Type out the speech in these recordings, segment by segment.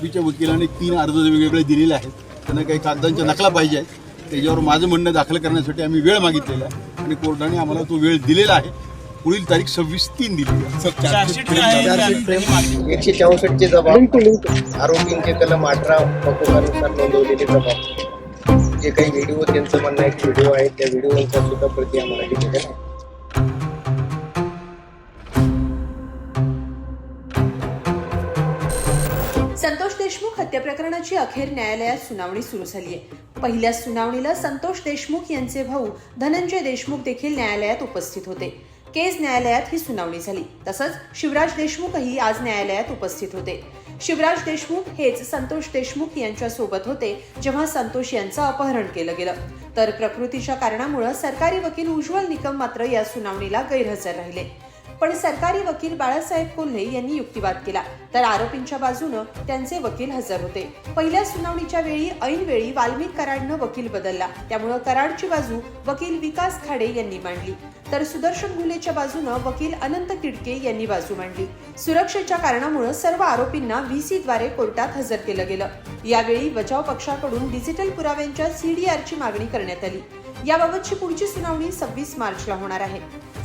बीच्या वकिलाने तीन अर्ज वेगवेगळे दिलेले आहेत त्यांना काही कागदांच्या नकला पाहिजे आहेत. त्याच्यावर माझं म्हणणं दाखल करण्यासाठी आम्ही वेळ मागितलेला आहे आणि कोर्टाने आम्हाला तो वेळ दिलेला आहे. पुढील तारीख सव्वीस तीन दिलेली आहे. एकशे चौसष्टचे जबाब. आरोपींचे कलम अठरा प्रकोपानुसार नोंदवलेले जबाब. जे काही व्हिडिओ त्यांचं म्हणणं आहे की व्हिडिओ आहेत त्या व्हिडिओचा सुद्धा प्रती आम्हाला दिलेल्या आहे देशमुख हत्या प्रकरणाची अखेर न्यायालयात सुनावणी सुरू झाली आहे पहिल्या सुनावणीला संतोष देशमुख यांचे भाऊ धनंजय देशमुख देखील न्यायालयात उपस्थित होते. केज न्यायालयात ही सुनावणी झाली. तसंच शिवराज देशमुखही आज न्यायालयात उपस्थित होते. शिवराज देशमुख हेच संतोष देशमुख यांच्या सोबत होते जेव्हा संतोष यांचं अपहरण केलं गेलं. तर प्रकृतीच्या कारणामुळे सरकारी वकील उज्ज्वल निकम मात्र या सुनावणीला गैरहजर राहिले. पण सरकारी वकील बाळासाहेब कोल्हे यांनी युक्तिवाद केला. तर आरोपींच्या बाजूनं त्यांचे वकील हजर होते. पहिल्या सुनावणीच्या वेळी ऐनवेळी वाल्मिक कराडनं वकील बदलला. त्यामुळं कराडची बाजू वकील विकास खाडे यांनी मांडली. तर सुदर्शन घुलेच्या बाजूनं वकील अनंत किडके यांनी बाजू मांडली. सुरक्षेच्या कारणामुळे सर्व आरोपींना व्हीसी द्वारे कोर्टात हजर केलं गेलं. यावेळी बचाव पक्षाकडून डिजिटल पुराव्यांच्या सीडीआरची मागणी करण्यात आली. याबाबतची पुढची सुनावणी सव्वीस मार्चला होणार आहे.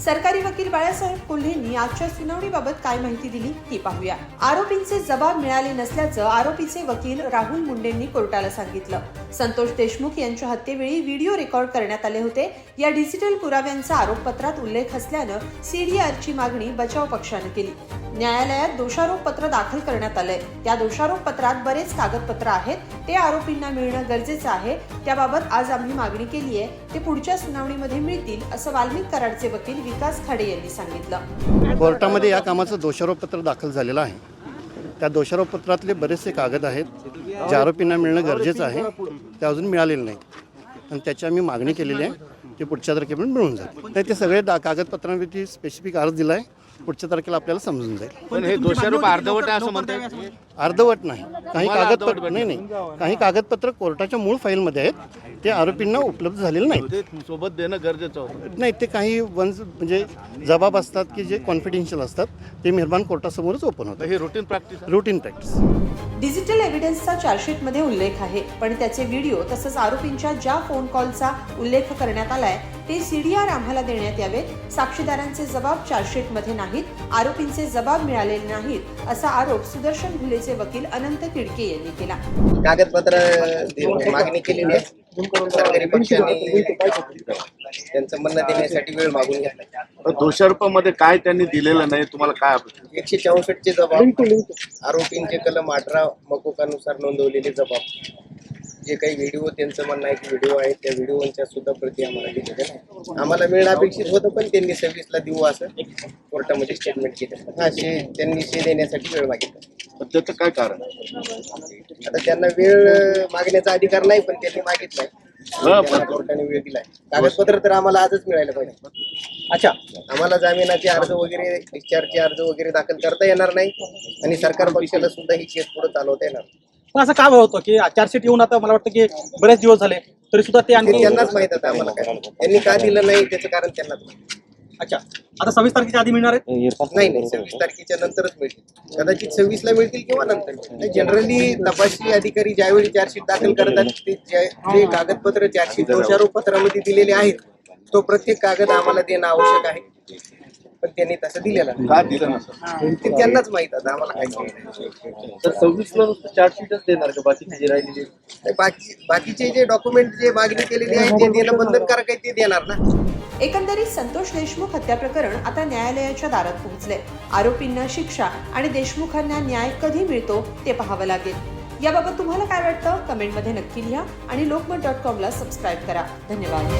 सरकारी वकील बाळासाहेब कोल्हेंनी आजच्या सुनावणीबाबत काय माहिती दिली ती पाहूया. आरोपींचे जबाब मिळाले नसल्याचं आरोपीचे वकील राहुल मुंडेंनी कोर्टाला सांगितलं. संतोष देशमुख यांच्या हत्येवेळी व्हिडिओ रेकॉर्ड करण्यात आले होते. या डिजिटल पुराव्यांचा आरोपपत्रात उल्लेख असल्यानं सीडीआरची मागणी बचाव पक्षानं केली. न्यायालयात दोषारोप पत्र दाखल करण्यात आलंय. त्या दोषारोप पत्रात बरेच कागदपत्र आहेत. ते आरोपींना मिळणं गरजेचं आहे. त्याबाबत आज आम्ही मागणी केली आहे ते पुढच्या सुनावणीमध्ये मिळतील असं वाल्मिक कराडचे वकील विकास खाडे यांनी सांगितलं. कोर्टामध्ये या कामाचं दोषारोपपत्र दाखल झालेलं आहे. त्या दोषारोपपत्रातले बरेचसे कागद आहेत जे आरोपींना मिळणं गरजेचं आहे ते अजून मिळालेलं नाही आणि त्याची आम्ही मागणी केलेली आहे ते पुढच्या तारखेपर्यंत मिळून जाईल. नाही ते सगळे डा कागदपत्रांवरती स्पेसिफिक अर्ज दिला आहे पुढच्या तारखेला आपल्याला समजून जाईल. पण हे दोषारोप अर्धवट आहे असं म्हणतात. अर्धवट नाही. काही कागदपत्र नाही नाही. काही कागदपत्र कोर्टाच्या मूळ फाईलमध्ये आहेत. ते आरोपींना उपलब्ध झालेले नाहीत. ते सोबत देणं गरजेचं होतं. नाही ते काही वन्स म्हणजे जबाब असतात की जे कॉन्फिडेन्शियल असतात ते मेहरबान कोर्टासमोरच ओपन होतं हे routine practice routine practice digital एव्हिडन्सचा चार्जशीटमध्ये उल्लेख आहे पण त्याचे व्हिडिओ तसंच आरोपींच्या ज्या फोन कॉलचा उल्लेख करण्यात आलाय ते सीडीआर आम्हाला देण्यात यावेत. साक्षीदारांचे जबाब चार्जशीटमध्ये नाहीत आरोपींचे जबाब मिळालेले नाहीत असा आरोप सुदर्शन घुलेचे वकील अनंत किडके यांनी केला. कागदपत्र दे- मागणी केलेली आहे. सरकारी पक्षाने त्यांचं म्हणणं देण्यासाठी वेळ मागून घेतला. दोषारोपामध्ये काय त्यांनी दिलेलं नाही तुम्हाला काय? एकशे चौसष्टचे जबाब. आरोपींचे कलम अठरा मकोकानुसार नोंदवलेले जबाब. जे काही व्हिडिओ त्यांचं म्हणणं आहे की व्हिडिओ आहेत त्या व्हिडिओच्या सुद्धा प्रती आम्हाला दिलेल्या आहे आम्हाला मिळणं अपेक्षित होतं पण त्यांनी सव्वीसला देऊ असं कोर्टामध्ये स्टेटमेंट केलं. हा शे त्यांनी शे देण्यासाठी वेळ मागितला. पण त्याचं काय कारण? आता त्यांना वेळ मागण्याचा अधिकार नाही पण त्यांनी मागितलाय. हा, पण- त्यांना कोर्टाने वेळ दिलाय. कागदपत्र तर आम्हाला आजच मिळायला पाहिजे. अच्छा आम्हाला जामिनाचे अर्ज वगैरे डिस्चार्जचे अर्ज वगैरे दाखल करता येणार नाही आणि सरकार पक्षाला सुद्धा ही केस पुढे चालवता येणार नाही. पण असं का होतं की चार्जशीट येऊन आता मला वाटतं की बरेच दिवस झाले तरी सुद्धा ते ते आणखी त्यांनाच माहीत आहे आम्हाला काय. त्यांनी का दिलं नाही त्याचं कारण त्यांनाच माहीत. अच्छा. आता सव्वीस तारखेच्या आधी मिळणार आहेत? नाही नाही सव्वीस तारखेच्या नंतरच मिळतील. कदाचित सव्वीस ला मिळतील किंवा नंतर जनरली तपासणी अधिकारी ज्यावेळी चार्जशीट दाखल करतात ते जे कागदपत्र चार्जशीट दोषारोप पत्रामध्ये दिलेले आहेत तो प्रत्येक कागद आम्हाला देणं आवश्यक आहे. पण त्यांनी तसं दिलेलं नाही. का दिलं नसेल ते त्यांनाच माहीत आता आम्हाला काय नाही. तर सव्वीस ला नुसतं चार्जशीटच देणार का बाकीची जी राहिलेली? नाही, बाकी बाकीचे जे डॉक्युमेंट जे मागणी केलेली आहे ते देणं बंधनकारक आहे ते देणार ना. एकंदरीत संतोष देशमुख हत्या प्रकरण आता न्यायालयाच्या दारात पोहोचले. आरोपींना शिक्षा आणि देशमुखांना न्याय कधी मिळतो ते पाहावं लागेल. याबाबत तुम्हाला काय वाटतं? कमेंटमध्ये नक्की लिहा आणि लोकमत डॉट कॉमला सबस्क्राईब करा. धन्यवाद.